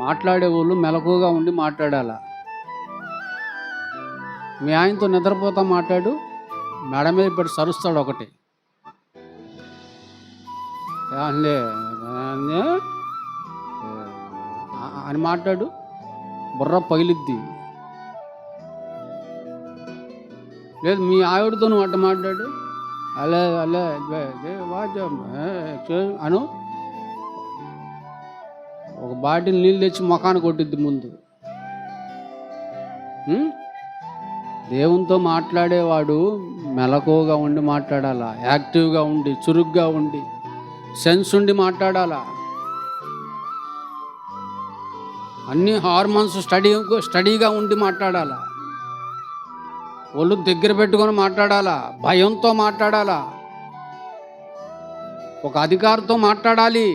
మాట్లాడే వాళ్ళు మెలకుగా ఉండి మాట్లాడాల? మీ ఆయనతో నిద్రపోతా మాట్లాడు మెడ మీద పెట్టి సరుస్తాడు ఒకటి. అని మాట్లాడు బుర్ర పగిలిద్ది. లేదు మీ ఆవిడతో నువ్వు అట్ట మాట్లాడు. అలే అలే జే- చే- అను. ఒక బాటిల్ నీళ్ళు తెచ్చి ముఖాన్ని కొట్టిద్ది ముందు. దేవునితో మాట్లాడేవాడు మెలకువగా ఉండి మాట్లాడాలా? యాక్టివ్గా ఉండి చురుగ్గా ఉండి సెన్స్ ఉండి మాట్లాడాలా? అన్ని హార్మోన్స్ స్టడీ స్టడీగా ఉండి మాట్లాడాలా? ఒళ్ళు దగ్గర పెట్టుకొని మాట్లాడాలా? భయంతో మాట్లాడాలా? ఒక అధికారితో మాట్లాడాలి?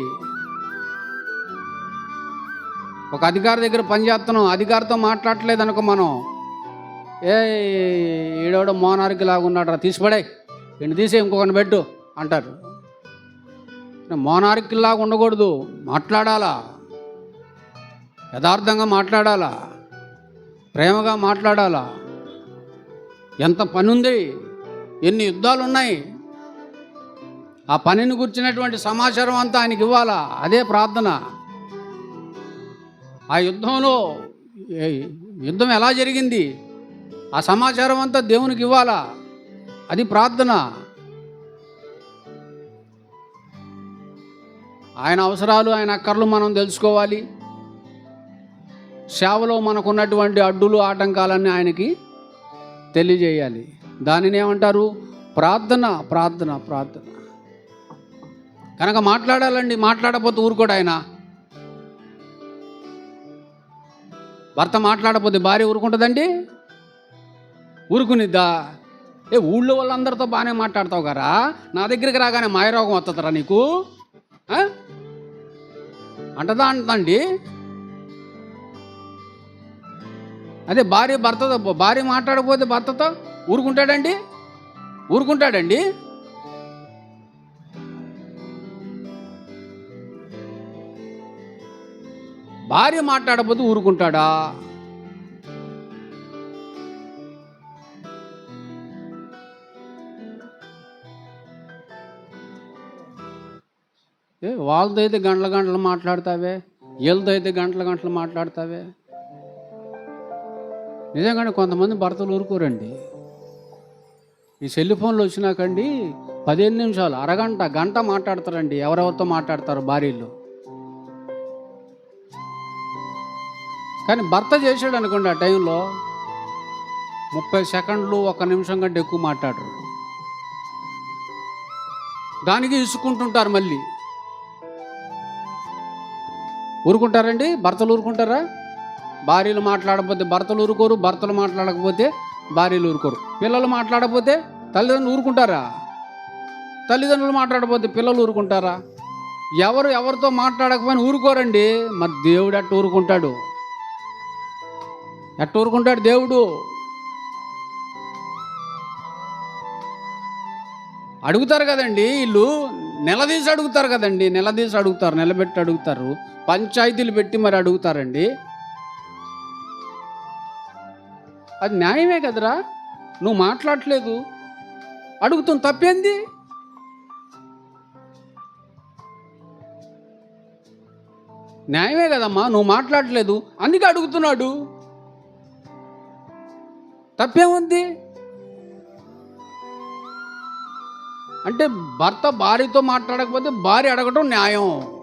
ఒక అధికారి దగ్గర పనిచేస్తున్నాం అధికారితో మాట్లాడలేదు అనుకో మనం ఏ ఈడోడ మోనార్కి లాగా ఉన్నాడు రా తీసిపడే ఇంటి తీసి ఇంకొకరిని పెట్టు అంటారు. మోనార్కి లాగా ఉండకూడదు మాట్లాడాలా? యథార్థంగా మాట్లాడాలా? ప్రేమగా మాట్లాడాలా? ఎంత పని ఉంది ఎన్ని యుద్ధాలు ఉన్నాయి ఆ పనిని గుర్చినటువంటి సమాచారం అంతా ఆయనకి ఇవ్వాలా? అదే ప్రార్థన. ఆ యుద్ధంలో యుద్ధం ఎలా జరిగింది? ఆ సమాచారం అంతా దేవునికి ఇవ్వాలా? అది ప్రార్థన. ఆయన అవసరాలు ఆయన అక్కర్లు మనం తెలుసుకోవాలి. సేవలో మనకున్నటువంటి అడ్డులు ఆటంకాలన్నీ ఆయనకి తెలియజేయాలి. దానిని ఏమంటారు? ప్రార్థన ప్రార్థన ప్రార్థన. కనుక మాట్లాడాలండి మాట్లాడకపోతే ఊరుకోడు ఆయన. భర్త మాట్లాడకపోతే భార్య ఊరుకుంటుందండి? ఊరుకునిద్దా? ఏ ఊళ్ళో వాళ్ళందరితో బాగానే మాట్లాడతావు గారా? నా దగ్గరికి రాగానే మాయరోగం వస్తుందిరా నీకు? అంటదా అంటదండి? అదే భార్య భర్తతో భార్య మాట్లాడకపోతే భర్తతో ఊరుకుంటాడండి? ఊరుకుంటాడండి? భార్య మాట్లాడకపోతే ఊరుకుంటాడా? ఏ వాళ్ళతో అయితే గంటల గంటలు మాట్లాడతావే? వీళ్ళతో అయితే గంటల గంటలు మాట్లాడతావే? నిజంగానే కొంతమంది భర్తలు ఊరుకోరండి. ఈ సెల్ ఫోన్లు వచ్చినాకండి పదిహేను నిమిషాలు అరగంట గంట మాట్లాడతారండి. ఎవరెవరితో మాట్లాడతారు భార్యలు? కానీ భర్త చేశాడు అనుకోండి ఆ టైంలో ముప్పై సెకండ్లు ఒక నిమిషం కంటే ఎక్కువ మాట్లాడరు. దానికి ఇసుకుంటుంటారు మళ్ళీ. ఊరుకుంటారండి? భర్తలు ఊరుకుంటారా? భార్యలు మాట్లాడకపోతే భర్తలు ఊరుకోరు భర్తలు మాట్లాడకపోతే భార్యలు ఊరుకోరు. పిల్లలు మాట్లాడకపోతే తల్లిదండ్రులు ఊరుకుంటారా? తల్లిదండ్రులు మాట్లాడకపోతే పిల్లలు ఊరుకుంటారా? ఎవరు ఎవరితో మాట్లాడకపోయినా ఊరుకోరండి. మరి దేవుడు అట్టు ఊరుకుంటాడు. ఎట్ట ఊరుకుంటాడు దేవుడు. అడుగుతారు కదండి వీళ్ళు నిలదీసి అడుగుతారు కదండి నిలదీసి అడుగుతారు నిలబెట్టి అడుగుతారు పంచాయతీలు పెట్టి మరి అడుగుతారండి. అది న్యాయమే కదరా? నువ్వు మాట్లాడట్లేదు. అడుగుతుంది తప్పేంది? న్యాయమే కదమ్మా నువ్వు మాట్లాడట్లేదు అందుకే అడుగుతున్నాడు. తప్పేముంది అంటే భర్త భార్యతో మాట్లాడకపోతే భార్య అడగటం న్యాయం.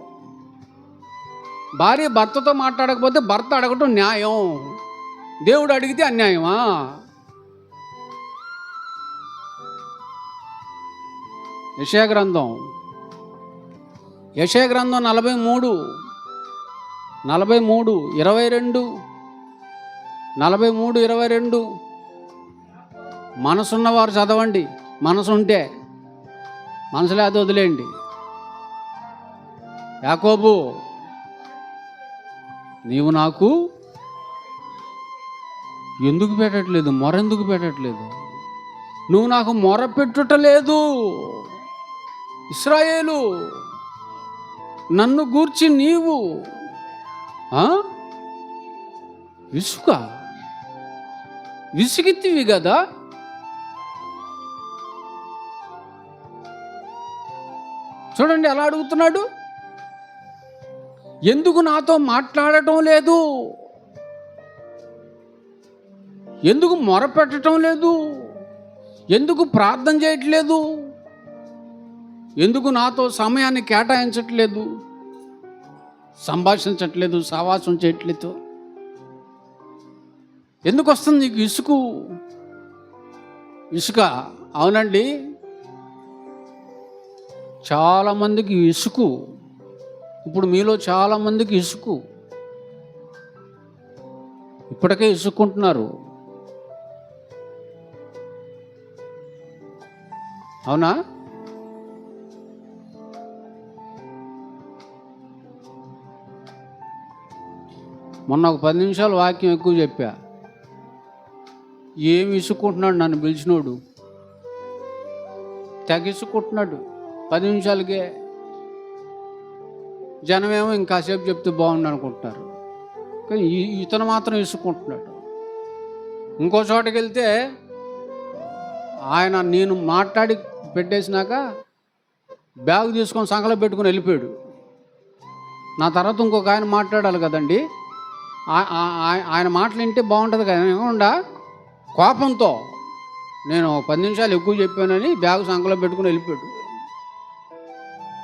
భార్య భర్తతో మాట్లాడకపోతే భర్త అడగటం న్యాయం. దేవుడు అడిగితే అన్యాయమా? యశాగ్రంథం గ్రంథం. గ్రంథం నలభై మూడు నలభై మూడు ఇరవై రెండు నలభై మూడు ఇరవై రెండు. మనసున్నవారు చదవండి. మనసు ఉంటే మనసు లేదు వదిలేయండి. యాకోబు నీవు నాకు ఎందుకు పెట్టట్లేదు? మొర ఎందుకు పెట్టట్లేదు? నువ్వు నాకు మొర పెట్టుటలేదు. ఇస్రాయేలు నన్ను గూర్చి నీవు విసుక? విసిగితివి కదా చూడండి ఎలా అడుగుతున్నాడు? ఎందుకు నాతో మాట్లాడటం లేదు? ఎందుకు మొరపెట్టడం లేదు? ఎందుకు ప్రార్థన చేయట్లేదు? ఎందుకు నాతో సమయాన్ని కేటాయించట్లేదు? సంభాషించట్లేదు సావాసం చేయట్లేదు? ఎందుకు వస్తుంది నీకు ఇసుకు? ఇసుక అవునండి. చాలామందికి ఇసుకు. ఇప్పుడు మీలో చాలామందికి ఇసుకు. ఇప్పటికే ఇసుక్కుంటున్నారు. అవునా? మొన్న ఒక పది నిమిషాలు వాక్యం ఎక్కువ చెప్పా. ఏమి ఇసుక్కుంటున్నాడు నన్ను పిలిచినోడు? తెగ ఇసుక్కుంటున్నాడు. పది నిమిషాలకే జనమేమో ఇంకాసేపు చెప్తే బాగుండు అనుకుంటున్నారు కానీ ఈ- ఇతను మాత్రం ఇసుకుంటున్నాడు ఇంకో చోటకి వెళ్తే ఆయన నేను మాట్లాడి పెట్టేసినాక బ్యాగ్ తీసుకొని సంకలో పెట్టుకొని వెళ్ళిపోయాడు. నా తర్వాత ఇంకొక ఆయన మాట్లాడాలి కదండి. ఆయన మాటలు వింటే బాగుంటుంది కదా. ఏమకుండా కోపంతో నేను పది నిమిషాలు ఎక్కువ చెప్పానని బ్యాగ్ సంకలో పెట్టుకుని వెళ్ళిపోయాడు.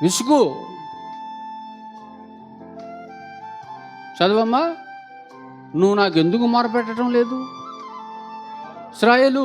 విసుగు. చదవమ్మా నువ్వు నాకు ఎందుకు మొరపెట్టడం లేదు? ఇస్రాయేలు